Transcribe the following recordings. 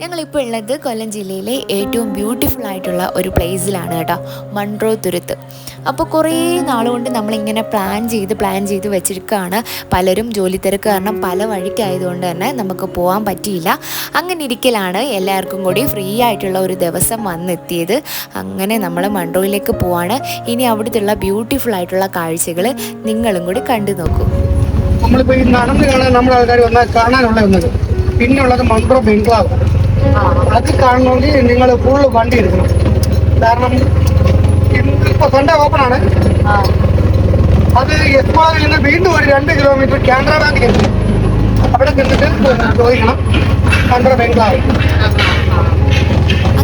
ഞങ്ങളിപ്പോൾ ഉള്ളത് കൊല്ലം ജില്ലയിലെ ഏറ്റവും ബ്യൂട്ടിഫുൾ ആയിട്ടുള്ള ഒരു പ്ലേസിലാണ് കേട്ടോ മൺട്രോ തുരുത്ത്. അപ്പോൾ കുറേ നാളുകൊണ്ട് നമ്മളിങ്ങനെ പ്ലാൻ ചെയ്ത് പ്ലാൻ ചെയ്ത് വെച്ചിരിക്കുകയാണ് പലരും ജോലി തിരക്ക് കാരണം പല വഴിക്കായതുകൊണ്ട് തന്നെ നമുക്ക് പോകാൻ പറ്റിയില്ല. അങ്ങനെ ഇരിക്കലാണ് എല്ലാവർക്കും കൂടി ഫ്രീ ആയിട്ടുള്ള ഒരു ദിവസം വന്നെത്തിയത്. അങ്ങനെ നമ്മൾ മൺട്രോയിലേക്ക് പോവാണ്. ഇനി അവിടുത്തെ ബ്യൂട്ടിഫുൾ ആയിട്ടുള്ള കാഴ്ചകൾ നിങ്ങളും കൂടി കണ്ടു നോക്കൂ. നമ്മളിപ്പോൾ ഈ നടന്ന് കാണാൻ നമ്മൾ ആൾക്കാർ വന്നാൽ കാണാനുള്ള വന്നത് പിന്നെ ഉള്ളത് മൺട്രോ ബംഗ്ലാവ്. അത് കാണണമെങ്കിൽ നിങ്ങൾ ഫുള്ള് വണ്ടി എടുക്കണം. കാരണം ഇപ്പൊ സൺഡേ ഓപ്പൺ ആണ്. അത് എസ്മാളിൽ നിന്ന് വീണ്ടും ഒരു രണ്ട് കിലോമീറ്റർ കാനറ ബാങ്ക് അവിടെ നിന്നിട്ട് ചോദിക്കണം മൺട്രോ ബംഗ്ലാവ്.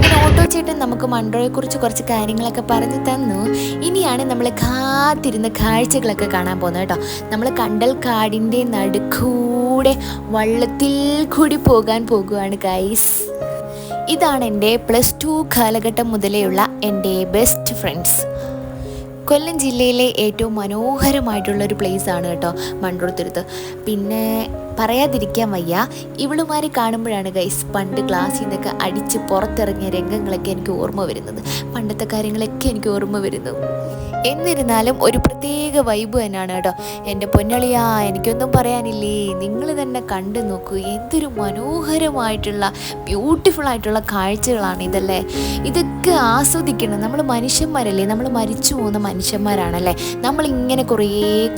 അങ്ങനെ ഓട്ടോ ചേട്ടൻ നമുക്ക് മൺട്രോയെ കുറിച്ച് കുറച്ച് കാര്യങ്ങളൊക്കെ പറഞ്ഞു തന്നു. ഇനിയാണ് നമ്മൾ കാത്തിരുന്ന കാഴ്ചകളൊക്കെ കാണാൻ പോകുന്നത് കേട്ടോ. നമ്മൾ കണ്ടൽ കാടിന്റെ നടുക്കൂടെ വള്ളത്തിൽ കൂടി പോകാൻ പോകുകയാണ് ഗൈസ് ഇതാണ് എന്റെ പ്ലസ് ടു കാലഘട്ടം മുതലേയുള്ള എന്റെ ബെസ്റ്റ് ഫ്രണ്ട്സ് കൊല്ലം ജില്ലയിലെ ഏറ്റവും മനോഹരമായിട്ടുള്ള ഒരു പ്ലേസ് ആണ് കേട്ടോ മൺട്രോത്തുരുത്ത് പിന്നെ പറയാതിരിക്കാൻ വയ്യ ഇവളുമാരെ കാണുമ്പോഴാണ് ഗൈസ് പണ്ട് ക്ലാസ്സിൽ നിന്നൊക്കെ അടിച്ച് പുറത്തിറങ്ങിയ രംഗങ്ങളൊക്കെ എനിക്ക് ഓർമ്മ വരുന്നത്. പണ്ടത്തെ കാര്യങ്ങളൊക്കെ എനിക്ക് ഓർമ്മ വരുന്നു. എന്നിരുന്നാലും ഒരു പ്രത്യേക വൈബ് തന്നെയാണ് കേട്ടോ. എന്റെ പൊന്നളിയാ എനിക്കൊന്നും പറയാനില്ലേ? നിങ്ങൾ തന്നെ കണ്ടു നോക്കൂ എന്തൊരു മനോഹരമായിട്ടുള്ള ബ്യൂട്ടിഫുൾ ആയിട്ടുള്ള കാഴ്ചകളാണ് ഇതല്ലേ? ഇതൊക്കെ ആസ്വദിക്കണം. നമ്മൾ മനുഷ്യന്മാരല്ലേ? നമ്മൾ മരിച്ചു പോകുന്ന മനുഷ്യന്മാരാണല്ലേ? നമ്മളിങ്ങനെ കുറേ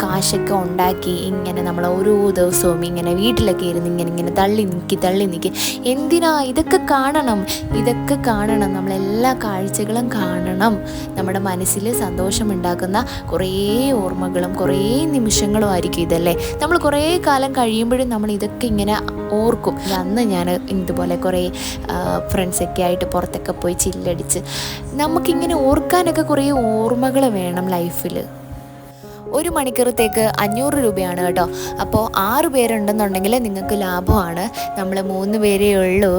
കാശൊക്കെ ഉണ്ടാക്കി ഇങ്ങനെ നമ്മൾ ഓരോ ദിവസവും ഇങ്ങനെ വീട്ടിലൊക്കെ ഇരുന്ന് ഇങ്ങനെ ഇങ്ങനെ തള്ളി നിൽക്കി തള്ളി നിൽക്കി എന്തിനാ? ഇതൊക്കെ കാണണം. ഇതൊക്കെ കാണണം. നമ്മളെല്ലാ കാഴ്ചകളും കാണണം. നമ്മുടെ മനസ്സിൽ സന്തോഷമുണ്ടാക്കുന്ന കുറേ ഓർമ്മകളും കുറേ നിമിഷങ്ങളും ആയിരിക്കും ഇതല്ലേ? നമ്മൾ കുറേ കാലം കഴിയുമ്പോഴും നമ്മൾ ഇതൊക്കെ ഇങ്ങനെ ഓർക്കും. അന്ന് ഞാൻ ഇതുപോലെ കുറേ ഫ്രണ്ട്സൊക്കെ ആയിട്ട് പുറത്തൊക്കെ പോയി ചില്ലടിച്ച് നമുക്കിങ്ങനെ ഓർക്കാനൊക്കെ കുറേ ഓർമ്മകൾ വേണം ലൈഫിൽ ഒരു മണിക്കൂറത്തേക്ക് അഞ്ഞൂറ് രൂപയാണ് കേട്ടോ. അപ്പോൾ ആറ് പേരുണ്ടെന്നുണ്ടെങ്കിൽ നിങ്ങൾക്ക് ലാഭമാണ്. നമ്മൾ മൂന്ന് പേരേ ഉള്ളൂ.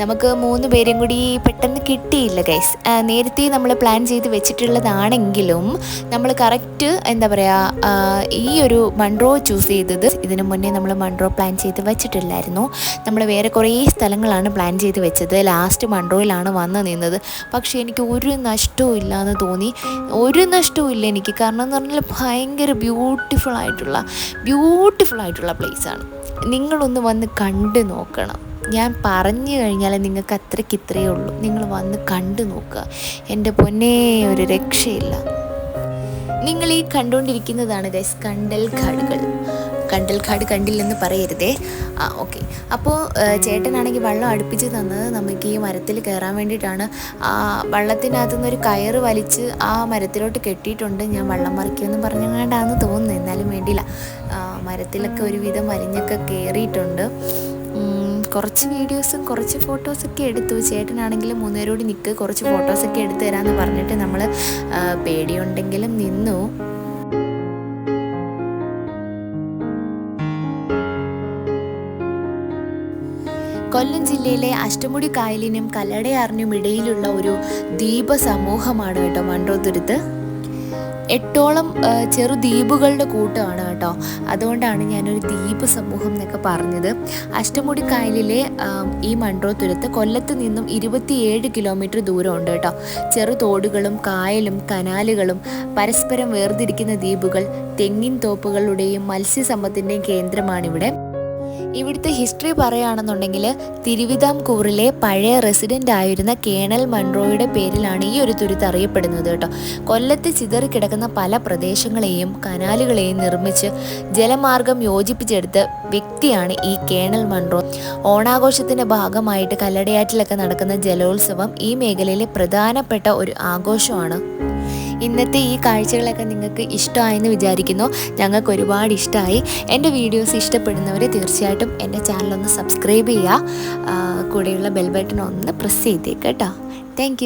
നമുക്ക് മൂന്ന് പേരെയും കൂടി പെട്ടെന്ന് കിട്ടിയില്ല ഗൈസ് നേരത്തെ നമ്മൾ പ്ലാൻ ചെയ്ത് വെച്ചിട്ടുള്ളതാണെങ്കിലും നമ്മൾ കറക്റ്റ് എന്താ പറയുക ഈ ഒരു മൺറോ ചൂസ് ചെയ്തത് ഇതിനു മുന്നേ നമ്മൾ മൺറോ പ്ലാൻ ചെയ്ത് വെച്ചിട്ടില്ലായിരുന്നു. നമ്മൾ വേറെ കുറേ സ്ഥലങ്ങളാണ് പ്ലാൻ ചെയ്ത് വെച്ചത്. ലാസ്റ്റ് മൺറോയിലാണ് വന്ന് നിന്നത്. പക്ഷേ എനിക്ക് ഒരു നഷ്ടവും ഇല്ലയെന്ന് തോന്നി. ഒരു നഷ്ടവും ഇല്ല എനിക്ക്. കാരണം എന്ന് പറഞ്ഞാൽ ഭയങ്കര ബ്യൂട്ടിഫുൾ ആയിട്ടുള്ള ബ്യൂട്ടിഫുൾ ആയിട്ടുള്ള പ്ലേസാണ് നിങ്ങളൊന്ന് വന്ന് കണ്ട് നോക്കണം. ഞാൻ പറഞ്ഞു കഴിഞ്ഞാൽ നിങ്ങൾക്ക് അത്രയ്ക്ക് ഇത്രയേ ഉള്ളൂ. നിങ്ങൾ വന്ന് കണ്ടു നോക്കുക. എന്റെ പൊന്നേ ഒരു രക്ഷയില്ല. നിങ്ങൾ ഈ കണ്ടുകൊണ്ടിരിക്കുന്നതാണ് ഗൈസ് കണ്ടൽ കാടുകൾ കണ്ടൽ കണ്ടില്ലെന്ന് പറയരുതേ. ആ ഓക്കെ. അപ്പോൾ ചേട്ടനാണെങ്കിൽ വള്ളം അടുപ്പിച്ച് തന്നത് നമുക്ക് ഈ മരത്തിൽ കയറാൻ വേണ്ടിയിട്ടാണ്. ആ വള്ളത്തിനകത്തു നിന്ന് ഒരു കയറ് വലിച്ച് ആ മരത്തിലോട്ട് കെട്ടിയിട്ടുണ്ട്. ഞാൻ വള്ളം മറിക്കുമെന്ന് പറഞ്ഞങ്ങാണ്ടാന്ന് തോന്നുന്നു. എന്നാലും വേണ്ടിയില്ല. മരത്തിലൊക്കെ ഒരുവിധം വലിഞ്ഞൊക്കെ കയറിയിട്ടുണ്ട് കുറച്ച് വീഡിയോസും കുറച്ച് ഫോട്ടോസൊക്കെ എടുത്തു. ചേട്ടനാണെങ്കിലും മൂന്നുപേരോട് നിൽക്ക് കുറച്ച് ഫോട്ടോസൊക്കെ എടുത്തു തരാമെന്ന് പറഞ്ഞിട്ട് നമ്മൾ പേടിയുണ്ടെങ്കിലും നിന്നു. കൊല്ലം ജില്ലയിലെ അഷ്ടമുടി കായലിനും കല്ലടയാറിനും ഇടയിലുള്ള ഒരു ദ്വീപ സമൂഹമാണ് കേട്ടോ മൺട്രോതുരുത്ത് എട്ടോളം ചെറു ദ്വീപുകളുടെ കൂട്ടമാണ് കേട്ടോ. അതുകൊണ്ടാണ് ഞാനൊരു ദ്വീപ് സമൂഹം എന്നൊക്കെ പറഞ്ഞത്. അഷ്ടമുടി കായലിലെ ഈ ഈ മൺട്രോത്തുരത്ത് കൊല്ലത്ത് നിന്നും ഇരുപത്തിയേഴ് കിലോമീറ്റർ ദൂരമുണ്ട് കേട്ടോ. ചെറു തോടുകളും കായലും കനാലുകളും പരസ്പരം വേർതിരിക്കുന്ന ദ്വീപുകൾ തെങ്ങിൻ തോപ്പുകളുടെയും മത്സ്യസമ്പത്തിന്റെയും കേന്ദ്രമാണിവിടെ. ഇവിടുത്തെ ഹിസ്റ്ററി പറയുകയാണെന്നുണ്ടെങ്കിൽ തിരുവിതാംകൂറിലെ പഴയ റെസിഡന്റ് ആയിരുന്ന കേണൽ മൺറോയുടെ പേരിലാണ് ഈ ഒരു തുരുത്ത് അറിയപ്പെടുന്നത് കേട്ടോ. കൊല്ലത്ത് ചിതറിക്കിടക്കുന്ന പല പ്രദേശങ്ങളെയും കനാലുകളെയും നിർമ്മിച്ച് ജലമാർഗം യോജിപ്പിച്ചെടുത്ത വ്യക്തിയാണ് ഈ കേണൽ മൺറോ. ഓണാഘോഷത്തിന്റെ ഭാഗമായിട്ട് കല്ലടയാറ്റിലൊക്കെ നടക്കുന്ന ജലോത്സവം ഈ മേഖലയിലെ പ്രധാനപ്പെട്ട ഒരു ആഘോഷമാണ്. ഇന്നത്തെ ഈ കാഴ്ചകളൊക്കെ നിങ്ങൾക്ക് ഇഷ്ടമായെന്ന് വിചാരിക്കുന്നു. ഞങ്ങൾക്ക് ഒരുപാട് ഇഷ്ടമായി. എന്റെ വീഡിയോസ് ഇഷ്ടപ്പെടുന്നവർ തീർച്ചയായിട്ടും എന്റെ ചാനലൊന്ന് സബ്സ്ക്രൈബ് ചെയ്യുക. കൂടെയുള്ള ബെൽ ബട്ടൺ ഒന്ന് പ്രസ് ചെയ്തേക്ക് കേട്ടോ. താങ്ക്